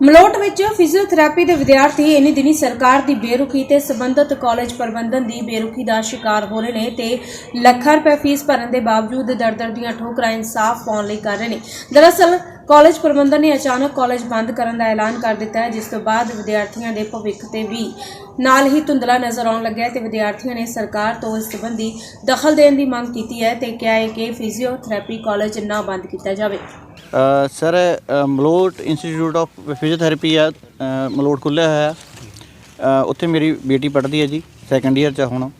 ਮਲੋਟ ਵਿੱਚ ਫਿਜ਼ੀਓਥੈਰੇਪੀ ਦੇ ਵਿਦਿਆਰਥੀ ਇਨੀ ਦਿਨੀ ਸਰਕਾਰ ਦੀ ਬੇਰੁਖੀ ਤੇ ਸਬੰਧਤ ਕਾਲਜ ਪ੍ਰਬੰਧਨ ਦੀ ਬੇਰੁਖੀ ਦਾ ਸ਼ਿਕਾਰ ਹੋ ਰਹੇ ਨੇ ਤੇ ਲੱਖਾਂ ਰੁਪਏ ਫੀਸ ਭਰਨ ਦੇ ਬਾਵਜੂਦ ਦਰ-ਦਰ ਦੀਆਂ ਠੋਕਰਾਂ ਇਨਸਾਫ ਪਾਉਣ ਲਈ ਕਰ ਰਹੇ ਨੇ। ਦਰਅਸਲ ਕਾਲਜ ਪ੍ਰਬੰਧਨ ਨੇ ਅਚਾਨਕ ਕਾਲਜ ਬੰਦ ਕਰਨ ਦਾ ਐਲਾਨ ਕਰ ਦਿੱਤਾ ਹੈ ਜਿਸ ਤੋਂ ਬਾਅਦ ਵਿਦਿਆਰਥੀਆਂ ਦੇ ਭਵਿੱਖ ਤੇ ਵੀ ਨਾਲ ਹੀ ਧੁੰਦਲਾ ਨਜ਼ਰ ਆਉਣ ਲੱਗਿਆ ਹੈ ਤੇ ਵਿਦਿਆਰਥੀਆਂ ਨੇ ਸਰਕਾਰ ਤੋਂ ਇਸ ਸੰਬੰਧੀ ਦਖਲ ਦੇਣ ਦੀ ਮੰਗ ਕੀਤੀ ਹੈ ਤੇ ਕਿਹਾ ਹੈ ਕਿ ਫਿਜ਼ੀਓਥੈਰੇਪੀ ਕਾਲਜ ਨਾ ਬੰਦ ਕੀਤਾ ਜਾਵੇ। Sir Malout institute of physiotherapy ਆ ਮਲੋਟ ਖੁੱਲ੍ਹਿਆ ਹੋਇਆ ਅ, ਉੱਥੇ ਮੇਰੀ ਬੇਟੀ ਪੜ੍ਹਦੀ ਹੈ ਜੀ ਸੈਕੰਡ ਈਅਰ ਚ ਹੁਣ।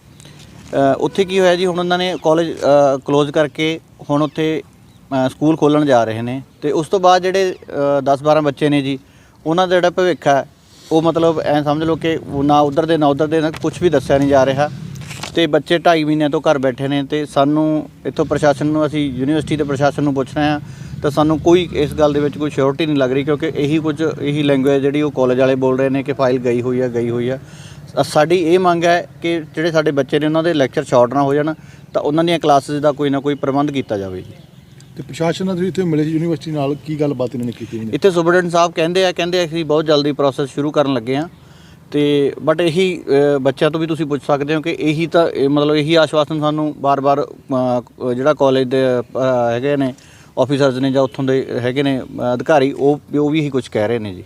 ਉੱਥੇ ਕੀ ਹੋਇਆ ਜੀ ਹੁਣ ਉਹਨਾਂ ਨੇ ਕਾਲਜ ਕਲੋਜ਼ ਕਰਕੇ ਹੁਣ ਉੱਥੇ ਸਕੂਲ ਖੋਲਣ ਜਾ ਰਹੇ ਨੇ ਤੇ ਉਸ ਤੋਂ ਬਾਅਦ ਜਿਹੜੇ 10-12 ਬੱਚੇ ਨੇ ਜੀ, ਉਹਨਾਂ ਦਾ ਜਿਹੜਾ ਭਵਿੱਖ ਹੈ, ਉਹ ਮਤਲਬ ਐ ਸਮਝ ਲਓ ਕਿ ਨਾ ਉਧਰ ਦੇ, ਨਾ ਉਧਰ ਦੇ, ਨਾ ਕੁਝ ਵੀ ਦੱਸਿਆ ਨਹੀਂ ਜਾ ਰਿਹਾ ਤੇ ਬੱਚੇ 2.5 ਮਹੀਨਿਆਂ ਤੋਂ ਘਰ ਬੈਠੇ ਨੇ ਤੇ ਸਾਨੂੰ ਇੱਥੋਂ ਪ੍ਰਸ਼ਾਸਨ ਨੂੰ, ਅਸੀਂ ਯੂਨੀਵਰਸਿਟੀ ਦੇ ਪ੍ਰਸ਼ਾਸਨ ਨੂੰ ਪੁੱਛ ਰਹੇ ਹਾਂ, ਤਾਂ ਸਾਨੂੰ ਕੋਈ ਇਸ ਗੱਲ ਦੇ ਵਿੱਚ ਕੋਈ ਸ਼ੋਰਟੀ ਨਹੀਂ ਲੱਗ ਰਹੀ ਕਿਉਂਕਿ ਇਹੀ ਕੁਝ, ਇਹੀ ਲੈਂਗੁਏਜ ਜਿਹੜੀ ਉਹ ਕਾਲਜ ਵਾਲੇ ਬੋਲ ਰਹੇ ਨੇ ਕਿ ਫਾਈਲ ਗਈ ਹੋਈ ਹੈ ਗਈ ਹੋਈ ਹੈ ਸਾਡੀ ਇਹ ਮੰਗ ਹੈ ਕਿ ਜਿਹੜੇ ਸਾਡੇ ਬੱਚੇ ਨੇ, ਉਹਨਾਂ ਦੇ ਲੈਕਚਰ ਸ਼ਾਰਟ ਨਾ ਹੋ ਜਾਣ, ਤਾਂ ਉਹਨਾਂ ਦੀਆਂ ਕਲਾਸਿਸ ਦਾ ਕੋਈ ਨਾ ਕੋਈ ਪ੍ਰਬੰਧ ਕੀਤਾ ਜਾਵੇ ਜੀ। ਤੇ ਪ੍ਰਸ਼ਾਸਨ ਨਾਲ ਤੁਸੀਂ ਇੱਥੇ ਮਿਲੇ ਸੀ ਯੂਨੀਵਰਸਿਟੀ ਨਾਲ ਕੀ ਗੱਲਬਾਤ ਇਹਨਾਂ ਨੇ ਕੀਤੀ ਇੱਥੇ ਸੁਪਰਡੈਂਟ ਸਾਹਿਬ ਕਹਿੰਦੇ ਆ ਕਹਿੰਦੇ ਅਸੀਂ ਬਹੁਤ ਜਲਦੀ ਪ੍ਰੋਸੈਸ ਸ਼ੁਰੂ ਕਰਨ ਲੱਗੇ ਆ। ਤੇ ਬਟ ਇਹੀ ਅ, ਬੱਚਿਆਂ ਤੋਂ ਵੀ ਤੁਸੀਂ ਪੁੱਛ ਸਕਦੇ ਹੋ ਕਿ ਇਹੀ ਤਾਂ ਇਹ ਮਤਲਬ ਇਹੀ ਆਸ਼ਵਾਸਨ ਸਾਨੂੰ ਬਾਰ-ਬਾਰ ਅ, ਜਿਹੜਾ ਕਾਲਜ ਦੇ ਅ, ਹੈਗੇ ਨੇ ਆਫੀਸਰਸ ਨੇ ਜਾਂ ਉੱਥੋਂ ਦੇ ਹੈਗੇ ਨੇ ਅ, ਅਧਿਕਾਰੀ ਉਹ ਉਹ ਵੀ ਇਹੀ ਕੁਝ ਕਹਿ ਰਹੇ ਨੇ ਜੀ।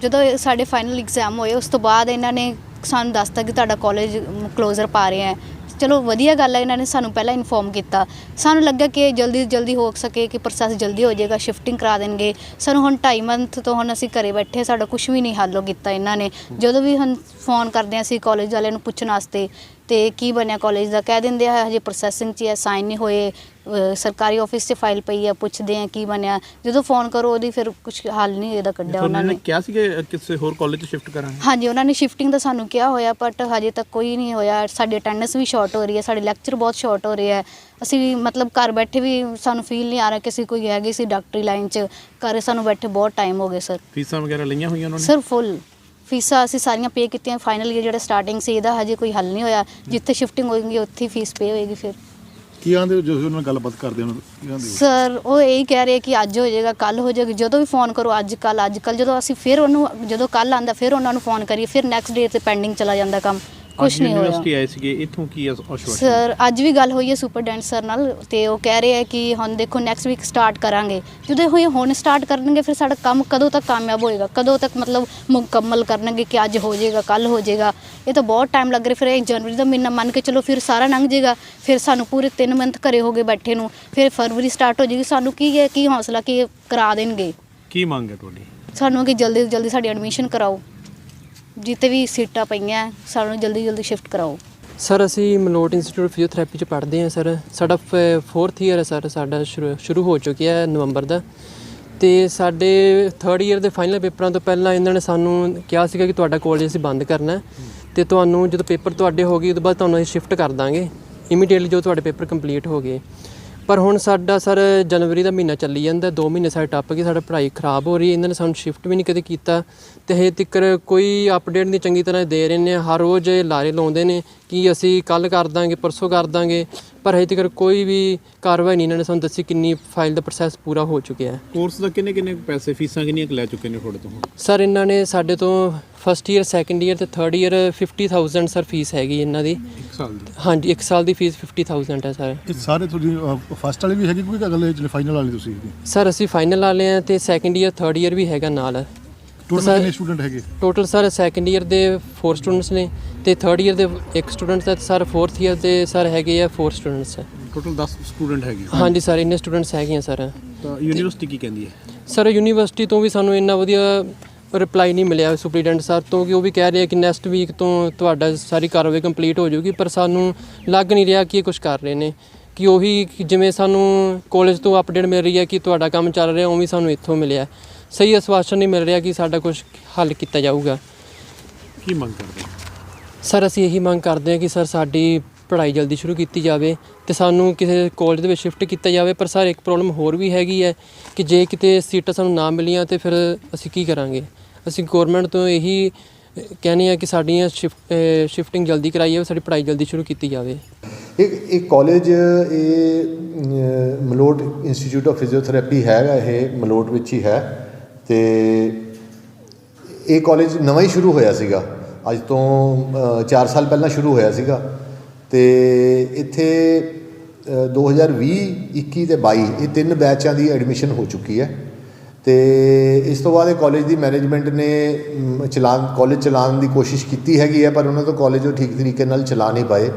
ਜਦੋਂ ਇਹ ਸਾਡੇ ਫਾਈਨਲ ਐਗਜ਼ਾਮ ਹੋਏ ਉਸ ਤੋਂ ਬਾਅਦ ਇਹਨਾਂ ਨੇ ਸਾਨੂੰ ਦੱਸਤਾ ਕਿ ਤੁਹਾਡਾ ਕਾਲਜ ਕਲੋਜ਼ਰ ਪਾ ਰਿਹਾ ਹੈ। ਚਲੋ ਵਧੀਆ ਗੱਲ ਹੈ, ਇਹਨਾਂ ਨੇ ਸਾਨੂੰ ਪਹਿਲਾਂ ਇਨਫੋਰਮ ਕੀਤਾ। ਸਾਨੂੰ ਲੱਗਾ ਕਿ ਜਲਦੀ ਜਲਦੀ ਹੋ ਸਕੇ, ਕਿ ਪ੍ਰੋਸੈਸ ਜਲਦੀ ਹੋ ਜਾਏਗਾ ਸ਼ਿਫਟਿੰਗ ਕਰਾ ਦੇਣਗੇ। ਸਾਨੂੰ ਹੁਣ 2.5 ਮੰਥ ਤੋਂ ਹੁਣ ਅਸੀਂ ਘਰੇ ਬੈਠੇ ਸਾਡਾ ਕੁਝ ਵੀ ਨਹੀਂ ਹੱਲ ਹੋ ਕੀਤਾ ਇਹਨਾਂ ਨੇ। ਜਦੋਂ ਵੀ ਹੁਣ ਫੋਨ ਕਰਦੇ ਹਾਂ ਅਸੀਂ ਕਾਲਜ ਵਾਲਿਆਂ ਨੂੰ ਪੁੱਛਣ ਵਾਸਤੇ, ਤੇ ਕੀ ਬਣਿਆ ਕਾਲਜ ਦਾ? ਕਹਿ ਦਿੰਦੇ ਆ, ਹਜੇ ਪ੍ਰੋਸੈਸਿੰਗ 'ਚ ਹੈ ਸਾਈਨ ਨਹੀਂ ਹੋਏ। ਸਰਕਾਰੀ ਆਫਿਸ 'ਚ ਫਾਈਲ ਪਈ ਆ ਪੁੱਛਦੇ ਆ ਕੀ ਬਣਿਆ। ਜਦੋਂ ਫੋਨ ਕਰੋ ਉਹਦੀ ਫਿਰ ਕੁਝ ਹੱਲ ਨਹੀਂ ਇਹਦਾ ਕੱਢਿਆ ਉਹਨਾਂ ਨੇ ਕਿਹਾ ਸੀ ਕਿ ਕਿਸੇ ਹੋਰ ਕਾਲਜ 'ਚ ਸ਼ਿਫਟ ਕਰਾਂਗੇ? ਹਾਂਜੀ ਉਹਨਾਂ ਨੇ ਸ਼ਿਫਟਿੰਗ ਦਾ ਸਾਨੂੰ ਕਿਹਾ ਹੋਇਆ ਬਟ ਹਜੇ ਤੱਕ ਕੋਈ ਨਹੀਂ ਹੋਇਆ। ਸਾਡੀ ਅਟੈਂਡੈਂਸ ਵੀ ਸ਼ਾਰਟ ਹੋ ਰਹੀ ਹੈ ਸਾਡੇ ਲੈਕਚਰ ਬਹੁਤ ਸ਼ਾਰਟ ਹੋ ਰਹੇ ਹੈ। ਅਸੀਂ ਮਤਲਬ ਘਰ ਬੈਠੇ ਵੀ ਸਾਨੂੰ ਫੀਲ ਨਹੀਂ ਆ ਰਿਹਾ ਕਿ ਅਸੀਂ ਕੋਈ ਹੈਗੇ ਸੀ ਡਾਕਟਰੀ ਲਾਈਨ 'ਚ। ਘਰੇ ਸਾਨੂੰ ਬੈਠੇ ਬਹੁਤ ਟਾਈਮ ਹੋ ਗਏ ਸਰ ਫੀਸਾਂ ਵਗੈਰਾ ਲਈਆਂ ਹੋਈਆਂ ਉਹਨਾਂ ਨੇ? ਸਰ ਫੁੱਲ ਫੀਸਾਂ ਅਸੀਂ ਸਾਰੀਆਂ ਪੇ ਕੀਤੀਆਂ। ਫਾਈਨਲ ਜਿਹੜਾ ਸਟਾਰਟਿੰਗ ਸੀ ਇਹਦਾ ਹਜੇ ਕੋਈ ਹੱਲ ਨਹੀਂ ਹੋਇਆ। ਜਿੱਥੇ ਸ਼ਿਫਟਿੰਗ ਹੋਏਗੀ ਉੱਥੇ ਫੀਸ ਪੇ ਹੋਏਗੀ ਫਿਰ। ਕੀ ਆਂਦੇ ਜਦੋਂ ਉਹਨਾਂ ਨਾਲ ਗੱਲਬਾਤ ਕਰਦੇ ਉਹਨਾਂ ਕੀ ਆਂਦੇ ਸਰ, ਉਹ ਇਹੀ ਕਹਿ ਰਹੇ ਕਿ ਅੱਜ ਹੋ ਜਾਏਗਾ ਕੱਲ ਹੋ ਜਾਏਗਾ। ਜਦੋਂ ਵੀ ਫੋਨ ਕਰੋ, ਅੱਜ ਕੱਲ ਅੱਜ ਕੱਲ ਜਦੋਂ ਅਸੀਂ ਫਿਰ ਉਹਨੂੰ, ਜਦੋਂ ਕੱਲ ਆਂਦਾ, ਫਿਰ ਉਹਨਾਂ ਨੂੰ ਫੋਨ ਕਰੀਏ, ਫਿਰ ਨੈਕਸਟ ਡੇ ਤੇ ਪੈਂਡਿੰਗ ਚਲਾ ਜਾਂਦਾ ਕੰਮ। ਕੁਝ ਨਹੀਂ ਹੋਇਆ। ਯੂਨੀਵਰਸਿਟੀ ਆਏ ਸੀਗੇ ਇੱਥੋਂ ਕੀ ਆਸ਼ਵਾਸਨ ਸਰ ਅੱਜ ਵੀ ਗੱਲ ਹੋਈ ਹੈ ਸੁਪਰਡੈਂਟ ਸਰ ਨਾਲ ਤੇ ਉਹ ਕਹਿ ਰਹੇ ਆ ਕਿ ਹੁਣ ਦੇਖੋ ਨੈਕਸਟ ਵੀਕ ਸਟਾਰਟ ਕਰਾਂਗੇ। ਜਦੋਂ ਹੋਈ ਹੁਣ ਸਟਾਰਟ ਕਰਨਗੇ ਫਿਰ ਸਾਡਾ ਕੰਮ ਕਦੋਂ ਤੱਕ ਕਾਮਯਾਬ ਹੋਏਗਾ? ਕਦੋਂ ਤੱਕ ਮਤਲਬ ਮੁਕੰਮਲ ਕਰਨਗੇ ਕਿ ਅੱਜ ਹੋ ਜਾਏਗਾ ਕੱਲ ਹੋ ਜਾਏਗਾ? ਇਹ ਤਾਂ ਬਹੁਤ ਟਾਈਮ ਲੱਗ ਰਿਹਾ ਫਿਰ ਇਹ ਜਨਵਰੀ ਦਾ ਮਹੀਨਾ ਮੰਨ ਕੇ ਚਲੋ ਫਿਰ ਸਾਰਾ ਲੰਘ ਜਾਏਗਾ ਫਿਰ ਸਾਨੂੰ ਪੂਰੇ 3 ਮੰਥ ਘਰੇ ਹੋ ਗਏ ਬੈਠੇ ਨੂੰ ਫਿਰ ਫਰਵਰੀ ਸਟਾਰਟ ਹੋ ਜਾਏਗੀ। ਸਾਨੂੰ ਕੀ ਹੈ ਕੀ ਹੌਸਲਾ ਕਿ ਇਹ ਕਰਾ ਦੇਣਗੇ? ਕੀ ਮੰਗ ਹੈ ਤੁਹਾਡੀ? ਸਾਨੂੰ ਕਿ ਜਲਦੀ ਤੋਂ ਜਲਦੀ ਸਾਡੀ ਐਡਮਿਸ਼ਨ ਕਰਾਓ। ਜਿੱਤੇ ਵੀ ਸੀਟਾਂ ਪਈਆਂ, ਸਾਨੂੰ ਜਲਦੀ ਜਲਦੀ ਸ਼ਿਫਟ ਕਰਾਓ। ਸਰ ਅਸੀਂ ਮਲੋਟ ਇੰਸਟੀਚਿਊਟ ਫਿਜ਼ੀਓਥੈਰੇਪੀ ਚ ਪੜ੍ਹਦੇ ਹਾਂ ਸਰ ਸਾਡਾ 4th ਈਅਰ ਹੈ ਸਰ ਸਾਡਾ ਸ਼ੁਰੂ ਸ਼ੁਰੂ ਹੋ ਚੁੱਕਿਆ ਹੈ ਨਵੰਬਰ ਦਾ। ਤੇ ਸਾਡੇ 3rd ਈਅਰ ਦੇ ਫਾਈਨਲ ਪੇਪਰਾਂ ਤੋਂ ਪਹਿਲਾਂ ਇਹਨਾਂ ਨੇ ਸਾਨੂੰ ਕਿਹਾ ਸੀਗਾ ਕਿ ਤੁਹਾਡਾ ਕਾਲਜ ਅਸੀਂ ਬੰਦ ਕਰਨਾ ਹੈ। ਤੇ ਤੁਹਾਨੂੰ ਜਦੋਂ ਪੇਪਰ ਤੁਹਾਡੇ ਹੋ ਗਏ ਉਦੋਂ ਬਾਅਦ ਤੁਹਾਨੂੰ ਅਸੀਂ ਸ਼ਿਫਟ ਕਰ ਦਾਂਗੇ। ਇਮੀਡੀਏਟਲੀ ਜਦੋਂ ਤੁਹਾਡੇ ਪੇਪਰ ਕੰਪਲੀਟ ਹੋ ਗਏ। ਪਰ ਹੁਣ ਸਾਡਾ ਸਰ ਜਨਵਰੀ ਦਾ ਮਹੀਨਾ ਚੱਲੀ ਜਾਂਦਾ 2 ਮਹੀਨੇ ਸਾਡੇ ਟੱਪ ਗਏ ਸਾਡਾ ਪੜ੍ਹਾਈ ਖਰਾਬ ਹੋ ਰਹੀ ਹੈ ਇਹਨਾਂ ਨੇ ਸਾਨੂੰ ਸ਼ਿਫਟ ਵੀ ਨਹੀਂ ਕਦੇ ਕੀਤਾ ਤੇ ਹਜੇ ਤੱਕ ਕੋਈ ਅਪਡੇਟ ਨਹੀਂ ਚੰਗੀ ਤਰ੍ਹਾਂ ਦੇ ਰਹੇ ਨੇ ਹਰ ਰੋਜ਼ ਇਹ ਲਾਰੇ ਲਾਉਂਦੇ ਨੇ ਕਿ ਅਸੀਂ ਕੱਲ ਕਰ ਦਾਂਗੇ ਪਰਸੋਂ ਕਰ ਦਾਂਗੇ ਪਰ ਹਜੇ ਤੱਕ ਕੋਈ ਵੀ ਕਾਰਵਾਈ ਨਹੀਂ ਇਹਨਾਂ ਨੇ ਸਾਨੂੰ ਦੱਸੀ ਕਿੰਨੀ ਫਾਈਲ ਦਾ ਪ੍ਰੋਸੈਸ ਪੂਰਾ ਹੋ ਚੁੱਕਿਆ ਹੈ। ਕੋਰਸ ਦਾ ਕਿੰਨੇ ਕਿੰਨੇ ਪੈਸੇ ਫੀਸਾਂ ਕਿੰਨੀਆਂ ਲੈ ਚੁੱਕੇ ਨੇ ਤੁਹਾਡੇ ਤੋਂ ਸਰ ਇਹਨਾਂ ਨੇ ਸਾਡੇ ਤੋਂ ਫਸਟ ਈਅਰ ਸੈਕੰਡ ਈਅਰ ਤੇ ਥਰਡ ਈਅਰ 50000 ਸਰ ਫੀਸ ਹੈਗੀ ਇਹਨਾਂ ਦੀ। ਇੱਕ ਸਾਲ ਦੀ? ਹਾਂਜੀ ਇੱਕ ਸਾਲ ਦੀ ਫੀਸ 50000 ਹੈ ਸਰ ਇਹ ਸਾਰੇ ਤੁਹਾਡੀ ਫਸਟ ਵਾਲੇ ਵੀ ਹੈਗੇ ਕੋਈ ਅਗਲੇ ਜਿਹੜੇ ਫਾਈਨਲ ਵਾਲੇ ਤੁਸੀਂ ਸਰ ਅਸੀਂ ਫਾਈਨਲ ਵਾਲੇ ਆ ਤੇ ਸੈਕੰਡ ਈਅਰ ਥਰਡ ਈਅਰ ਵੀ ਹੈਗਾ ਨਾਲ। ਟੋਟਲ ਸਰ- ਕਿੰਨੇ ਸਟੂਡੈਂਟ ਹੈਗੇ? ਟੋਟਲ ਸਰ ਸੈਕੰਡ ਈਅਰ ਦੇ 4 ਸਟੂਡੈਂਟਸ ਨੇ ਤੇ ਥਰਡ ਈਅਰ ਦੇ ਇੱਕ ਸਟੂਡੈਂਟ ਹੈ ਤੇ ਸਰ ਫੋਰਥ ਈਅਰ ਦੇ ਸਰ ਹੈਗੇ ਆ 4 ਸਟੂਡੈਂਟਸ ਟੋਟਲ 10 ਸਟੂਡੈਂਟ ਹੈਗੇ। ਹਾਂਜੀ ਸਰ ਇੰਨੇ ਸਟੂਡੈਂਟਸ ਹੈਗੇ ਆ ਸਰ ਤਾਂ ਯੂਨੀਵਰਸਿਟੀ ਕੀ ਕਹਿੰਦੀ ਹੈ? ਸਰ ਯੂਨੀਵਰਸਿਟੀ ਤੋਂ ਵੀ ਸਾਨੂੰ ਇੰਨਾ ਵਧੀਆ ਰਿਪਲਾਈ ਨਹੀਂ ਮਿਲਿਆ ਸੁਪਰੀਡੈਂਟ ਸਰ ਤੋਂ ਕਿ ਉਹ ਵੀ ਕਹਿ ਰਹੇ ਆ ਕਿ ਨੈਕਸਟ ਵੀਕ ਤੋਂ ਤੁਹਾਡਾ ਸਾਰੀ ਕਾਰਵਾਈ ਕੰਪਲੀਟ ਹੋ ਜਾਊਗੀ ਪਰ ਸਾਨੂੰ ਲੱਗ ਨਹੀਂ ਰਿਹਾ ਕਿ ਇਹ ਕੁਝ ਕਰ ਰਹੇ ਨੇ ਕਿ ਉਹੀ ਜਿਵੇਂ ਸਾਨੂੰ ਕਾਲਜ ਤੋਂ ਅਪਡੇਟ ਮਿਲ ਰਹੀ ਹੈ ਕਿ ਤੁਹਾਡਾ ਕੰਮ ਚੱਲ ਰਿਹਾ ਉਵੇਂ ਸਾਨੂੰ ਇੱਥੋਂ ਮਿਲਿਆ। ਸਹੀ ਆਸ਼ਵਾਸਨ ਨਹੀਂ ਮਿਲ ਰਿਹਾ ਕਿ ਸਾਡਾ ਕੁਝ ਹੱਲ ਕੀਤਾ ਜਾਊਗਾ। ਕੀ ਮੰਗ ਕਰਦੇ? ਸਰ ਅਸੀਂ ਇਹੀ ਮੰਗ ਕਰਦੇ ਹਾਂ ਕਿ ਸਰ ਸਾਡੀ ਪੜ੍ਹਾਈ ਜਲਦੀ ਸ਼ੁਰੂ ਕੀਤੀ ਜਾਵੇ ਤੇ ਸਾਨੂੰ ਕਿਸੇ ਕਾਲਜ ਦੇ ਵਿੱਚ ਸ਼ਿਫਟ ਕੀਤਾ ਜਾਵੇ ਪਰ ਸਰ ਇੱਕ ਪ੍ਰੋਬਲਮ ਹੋਰ ਵੀ ਹੈਗੀ ਹੈ ਕਿ ਜੇ ਕਿਤੇ ਸੀਟਾਂ ਸਾਨੂੰ ਨਾ ਮਿਲੀਆਂ ਤੇ ਫਿਰ ਅਸੀਂ ਕੀ ਕਰਾਂਗੇ? ਅਸੀਂ ਗਵਰਨਮੈਂਟ ਤੋਂ ਇਹੀ ਅਹ, ਕਹਿੰਦੇ ਆ ਕਿ ਸਾਡੀਆਂ ਸ਼ਿਫਟਿੰਗ ਜਲਦੀ ਕਰਾਈ ਜਾਵੇ ਸਾਡੀ ਪੜ੍ਹਾਈ ਜਲਦੀ ਸ਼ੁਰੂ ਕੀਤੀ ਜਾਵੇ। ਇਹ ਇਹ ਕਾਲਜ ਇਹ ਮਲੋਟ ਇੰਸਟੀਚਿਊਟ ਆਫ ਫਿਜ਼ੀਓਥੈਰੇਪੀ ਹੈਗਾ ਇਹ ਮਲੋਟ ਵਿੱਚ ਹੀ ਹੈ। ਤੇ ਇਹ ਕਾਲਜ ਨਵਾਂ ਹੀ ਸ਼ੁਰੂ ਹੋਇਆ ਸੀਗਾ। ਅੱਜ ਤੋਂ 4 ਸਾਲ ਪਹਿਲਾਂ ਸ਼ੁਰੂ ਹੋਇਆ ਸੀਗਾ। ਤੇ ਇੱਥੇ ਅ, 2020 21 ਤੇ 22 ਇਹ ਤਿੰਨ ਬੈਚਾਂ ਦੀ ਐਡਮਿਸ਼ਨ ਹੋ ਚੁੱਕੀ ਹੈ। ਤੇ ਇਸ ਤੋਂ ਬਾਅਦ ਇਹ ਕਾਲਜ ਦੀ ਮੈਨੇਜਮੈਂਟ ਨੇ ਮ, ਚਲਾਨ ਕਾਲਜ ਚਲਾਉਣ ਦੀ ਕੋਸ਼ਿਸ਼ ਕੀਤੀ ਹੈਗੀ ਹੈ ਪਰ ਉਹਨਾਂ ਤੋਂ ਕਾਲਜ ਉਹ ਠੀਕ ਤਰੀਕੇ ਨਾਲ ਚਲਾ ਨਹੀਂ ਪਾਏ।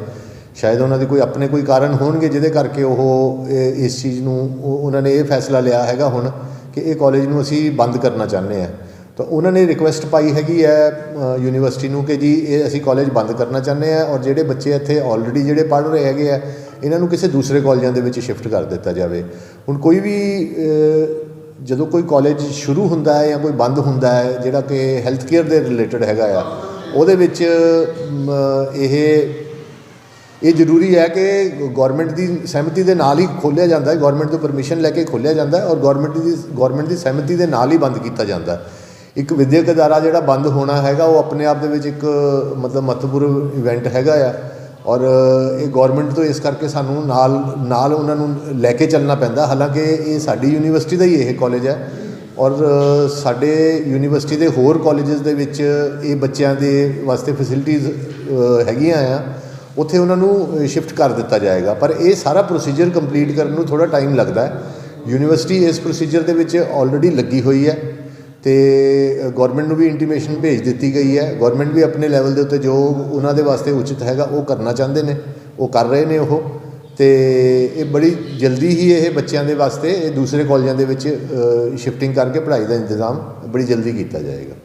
ਸ਼ਾਇਦ ਉਹਨਾਂ ਦੇ ਕੋਈ ਆਪਣੇ ਕੋਈ ਕਾਰਨ ਹੋਣਗੇ ਜਿਹਦੇ ਕਰਕੇ ਉਹ ਇਹ- ਇਸ ਚੀਜ਼ ਨੂੰ ਉਹ- ਉਹਨਾਂ ਨੇ ਇਹ ਫੈਸਲਾ ਲਿਆ ਹੈਗਾ ਹੁਣ ਕਿ ਇਹ ਕਾਲਜ ਨੂੰ ਅਸੀਂ ਬੰਦ ਕਰਨਾ ਚਾਹੁੰਦੇ ਹਾਂ। ਤਾਂ ਉਹਨਾਂ ਨੇ ਰਿਕੁਐਸਟ ਪਾਈ ਹੈਗੀ ਹੈ ਯੂਨੀਵਰਸਿਟੀ ਨੂੰ ਕਿ ਜੀ ਇਹ ਅਸੀਂ ਕਾਲਜ ਬੰਦ ਕਰਨਾ ਚਾਹੁੰਦੇ ਹਾਂ ਔਰ ਜਿਹੜੇ ਬੱਚੇ ਇੱਥੇ ਆਲਰੇਡੀ ਜਿਹੜੇ ਪੜ੍ਹ ਰਹੇ ਹੈਗੇ ਆ ਇਹਨਾਂ ਨੂੰ ਕਿਸੇ ਦੂਸਰੇ ਕਾਲਜਾਂ ਦੇ ਵਿੱਚ ਸ਼ਿਫਟ ਕਰ ਦਿੱਤਾ ਜਾਵੇ। ਹੁਣ ਕੋਈ ਵੀ ਜਦੋਂ ਕੋਈ ਕਾਲਜ ਸ਼ੁਰੂ ਹੁੰਦਾ ਹੈ ਜਾਂ ਕੋਈ ਬੰਦ ਹੁੰਦਾ ਹੈ, ਜਿਹੜਾ ਕਿ ਹੈਲਥ ਕੇਅਰ ਦੇ ਰਿਲੇਟਡ ਹੈਗਾ ਆ, ਉਹਦੇ ਵਿੱਚ ਇਹ ਇਹ ਜ਼ਰੂਰੀ ਹੈ ਕਿ ਗਵਰਨਮੈਂਟ ਦੀ ਸਹਿਮਤੀ ਦੇ ਨਾਲ ਹੀ ਖੋਲ੍ਹਿਆ ਜਾਂਦਾ ਹੈ ਗਵਰਨਮੈਂਟ ਤੋਂ ਪਰਮਿਸ਼ਨ ਲੈ ਕੇ ਖੋਲ੍ਹਿਆ ਜਾਂਦਾ ਹੈ ਔਰ ਗਵਰਨਮੈਂਟ ਦੀ ਗਵਰਨਮੈਂਟ ਦੀ ਸਹਿਮਤੀ ਦੇ ਨਾਲ ਹੀ ਬੰਦ ਕੀਤਾ ਜਾਂਦਾ ਹੈ। ਇੱਕ ਵਿਦਿਅਕ ਅਦਾਰਾ ਜਿਹੜਾ ਬੰਦ ਹੋਣਾ ਹੈਗਾ, ਉਹ ਆਪਣੇ ਆਪ ਦੇ ਵਿੱਚ ਇੱਕ, ਮਤਲਬ ਮਹੱਤਵਪੂਰਨ ਇਵੈਂਟ ਹੈਗਾ ਆ। ਔਰ ਇਹ ਗਵਰਨਮੈਂਟ ਤੋਂ ਇਸ ਕਰਕੇ ਸਾਨੂੰ ਨਾਲ ਨਾਲ ਉਹਨਾਂ ਨੂੰ ਲੈ ਕੇ ਚੱਲਣਾ ਪੈਂਦਾ। ਹਾਲਾਂਕਿ ਇਹ ਸਾਡੀ ਯੂਨੀਵਰਸਿਟੀ ਦਾ ਹੀ ਇਹ ਕਾਲਜ ਹੈ। ਔਰ ਸਾਡੇ ਯੂਨੀਵਰਸਿਟੀ ਦੇ ਹੋਰ ਕਾਲਜਸ ਦੇ ਵਿੱਚ ਇਹ ਬੱਚਿਆਂ ਦੇ ਵਾਸਤੇ ਫੈਸਿਲਿਟੀਆਂ ਹੈਗੀਆਂ ਆ। ਉੱਥੇ ਉਹਨਾਂ ਨੂੰ ਸ਼ਿਫਟ ਕਰ ਦਿੱਤਾ ਜਾਏਗਾ। ਪਰ ਇਹ ਸਾਰਾ ਪ੍ਰੋਸੀਜਰ ਕੰਪਲੀਟ ਕਰਨ ਨੂੰ ਥੋੜਾ ਟਾਈਮ ਲੱਗਦਾ ਹੈ। ਯੂਨੀਵਰਸਿਟੀ ਇਸ ਪ੍ਰੋਸੀਜਰ ਦੇ ਵਿੱਚ ਆਲਰੇਡੀ ਲੱਗੀ ਹੋਈ ਹੈ। ਤੇ ਗਵਰਨਮੈਂਟ ਨੂੰ ਵੀ ਇੰਟੀਮੇਸ਼ਨ ਭੇਜ ਦਿੱਤੀ ਗਈ ਹੈ। ਗਵਰਨਮੈਂਟ ਵੀ ਆਪਣੇ ਲੈਵਲ ਦੇ ਉੱਤੇ ਜੋ ਉਹਨਾਂ ਦੇ ਵਾਸਤੇ ਉਚਿਤ ਹੈਗਾ, ਉਹ ਕਰਨਾ ਚਾਹੁੰਦੇ ਨੇ। ਉਹ ਕਰ ਰਹੇ ਨੇ ਉਹ। ਤੇ ਇਹ ਬੜੀ ਜਲਦੀ ਹੀ ਇਹ ਬੱਚਿਆਂ ਦੇ ਵਾਸਤੇ ਇਹ ਦੂਸਰੇ ਕਾਲਜਾਂ ਦੇ ਵਿੱਚ ਸ਼ਿਫਟਿੰਗ ਕਰਕੇ ਪੜ੍ਹਾਈ ਦਾ ਇੰਤਜ਼ਾਮ ਬੜੀ ਜਲਦੀ ਕੀਤਾ ਜਾਏਗਾ।